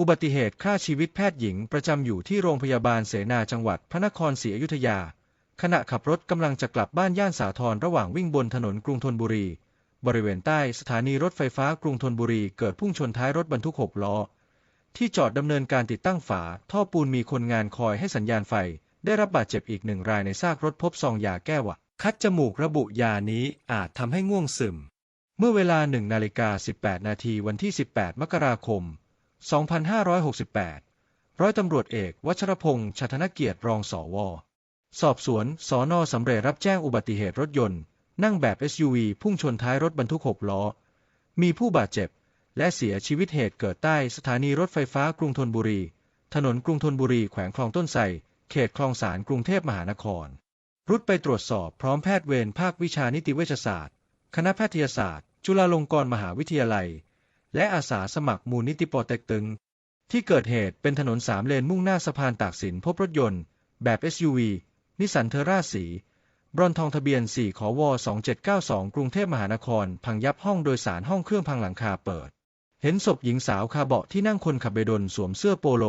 อุบัติเหตุฆ่าชีวิตแพทย์หญิงประจำอยู่ที่โรงพยาบาลเสนาจังหวัดพระนครศรีอยุธยา ขณะขับรถกำลังจะกลับบ้านย่านสาทรระหว่างวิ่งบนถนนกรุงธนบุรี บริเวณใต้สถานีรถไฟฟ้ากรุงธนบุรีเกิดพุ่งชนท้ายรถบรรทุกหกล้อ ที่จอดดำเนินการติดตั้งฝา ท่อปูนมีคนงานคอยให้สัญญาณไฟ ได้รับบาดเจ็บอีกหนึ่งรายในซากรถพบซองยาแก้หวัดคัดจมูกระบุยานี้อาจทำให้ง่วงซึม เมื่อเวลา1นาฬิกา18 นาทีวันที่ 18 มกราคม 2568 ร้อยตำรวจเอก วัชรพงษ์ชธนเกียรติรองสว สอบสวนสอนอสำเร็จรับแจ้งอุบัติเหตุรถยนต์ นั่งแบบ SUV พุ่งชนท้ายรถบรรทุก 6 ล้อ มีผู้บาดเจ็บ และเสียชีวิตเหตุเกิดใต้สถานีรถไฟฟ้ากรุงธนบุรี ถนนกรุงธนบุรีแขวงคลองต้นไทรเขตคลองสารกรุงเทพมหานคร รุดไปตรวจสอบพร้อมแพทย์เวรภาควิชานิติเวชศาสตร์ คณะแพทยศาสตร์ จุฬาลงกรณ์มหาวิทยาลัย และอาสาสมัครมูลนิธิปอเต็กตึง ที่เกิดเหตุเป็นถนนสามเลนมุ่งหน้าสะพานตากสินพบรถยนต์ แบบ SUV นิสันเทอร่าสี บรอนทองทะเบียน 4 ขอว2792 กรุงเทพมหานคร พังยับห้องโดยสารห้องเครื่องพังหลังคาเปิด เห็นศพหญิงสาวคาเบาะที่นั่งคนขับเบดลสวมเสื้อโปโล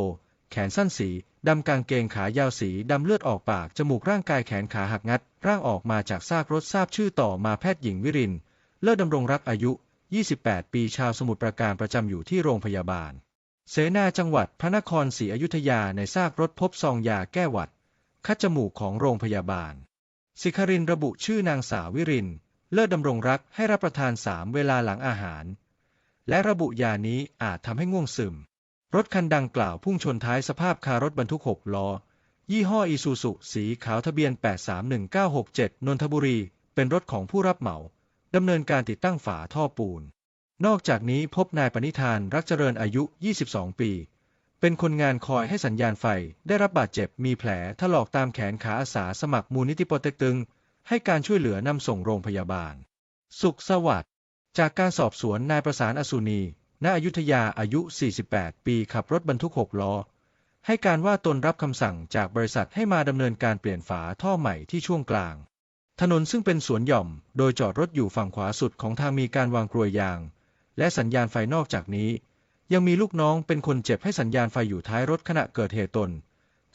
แขนสั้นสีดำกางเกงขายาวสีดำเลือดออกปาก จมูกร่างกายแขนขาหักงัด ร่างออกมาจากซากรถทราบชื่อต่อมาแพทย์หญิงวิรินเลิศดำรงรักอายุ 28 ปีชาวสมุทรปราการประจำอยู่ที่โรงพยาบาล เสนาจังหวัดพระนครศรีอยุธยาในซากรถพบซองยาแก้หวัด คัดจมูกของโรงพยาบาล สิครินระบุชื่อนางสาววิริน เลิศดำรงรักให้รับประทานสามเวลาหลังอาหาร และระบุยานี้อาจทำให้ง่วงซึม รถคันดังกล่าวพุ่งชนท้ายสภาพคารถบรรทุก 6 ล้อ ยี่ห้ออีซูซุสีขาวทะเบียน 831967 นนทบุรี เป็นรถของผู้รับเหมา ดำเนินการติดตั้งฝาท่อปูน นอกจากนี้พบนายปณิธานรักเจริญอายุ 22 ปี เป็นคนงานคอยให้สัญญาณไฟได้รับบาดเจ็บมีแผลถลอกตามแขนขาอาสาสมัครมูลนิธิปอเต็กตึง ให้การช่วยเหลือนำส่งโรงพยาบาล สุขสวัสดิ์จากการสอบสวนนายประสานอสุนีณอยุธยาอายุ 48 ปีขับรถบรรทุก 6 ล้อ ให้การว่าตนรับคำสั่งจากบริษัทให้มาดำเนินการเปลี่ยนฝาท่อใหม่ที่ช่วงกลาง ถนนซึ่งเป็นสวนหย่อม โดยจอดรถอยู่ฝั่งขวาสุดของทางมีการวางกลวยยาง และสัญญาณไฟนอกจากนี้ ยังมีลูกน้องเป็นคนเจ็บให้สัญญาณไฟอยู่ท้ายรถขณะเกิดเหตุตน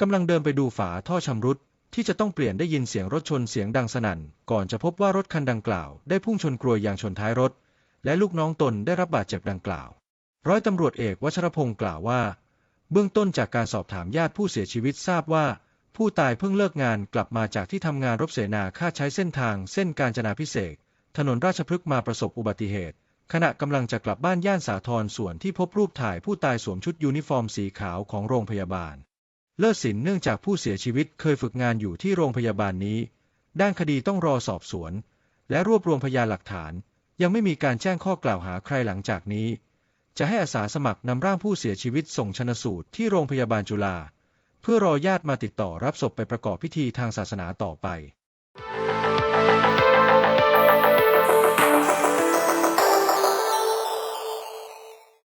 กำลังเดินไปดูฝาท่อชำรุดที่จะต้องเปลี่ยนได้ยินเสียงรถชนเสียงดังสนั่น ก่อนจะพบว่ารถคันดังกล่าวได้พุ่งชนกลวยยางชนท้ายรถ และลูกน้องตนได้รับบาดเจ็บดังกล่าว ร้อยตำรวจเอกวัชรพงศ์กล่าวว่า เบื้องต้นจากการสอบถามญาติผู้เสียชีวิตทราบว่า ผู้ตายเพิ่งเลิกงานกลับมาจากที่ทำงานรบเสนาค่าใช้เส้นทางเส้นการจนาพิเศษถนนราชพฤกษ์มาประสบอุบัติเหตุ ขณะกำลังจะกลับบ้านย่านสาทรส่วนที่พบรูปถ่ายผู้ตายสวมชุดยูนิฟอร์มสีขาวของโรงพยาบาล เลิศสินเนื่องจากผู้เสียชีวิตเคยฝึกงานอยู่ที่โรงพยาบาลนี้ ด้านคดีต้องรอสอบสวน และรวบรวมพยานหลักฐาน ยังไม่มีการแจ้งข้อกล่าวหาใครหลังจากนี้ จะให้อาสาสมัครนำร่างผู้เสียชีวิตส่งชนสูตรที่โรงพยาบาลจุฬา เพื่อรอญาติมาติดต่อรับศพไปประกอบพิธีทางศาสนาต่อไป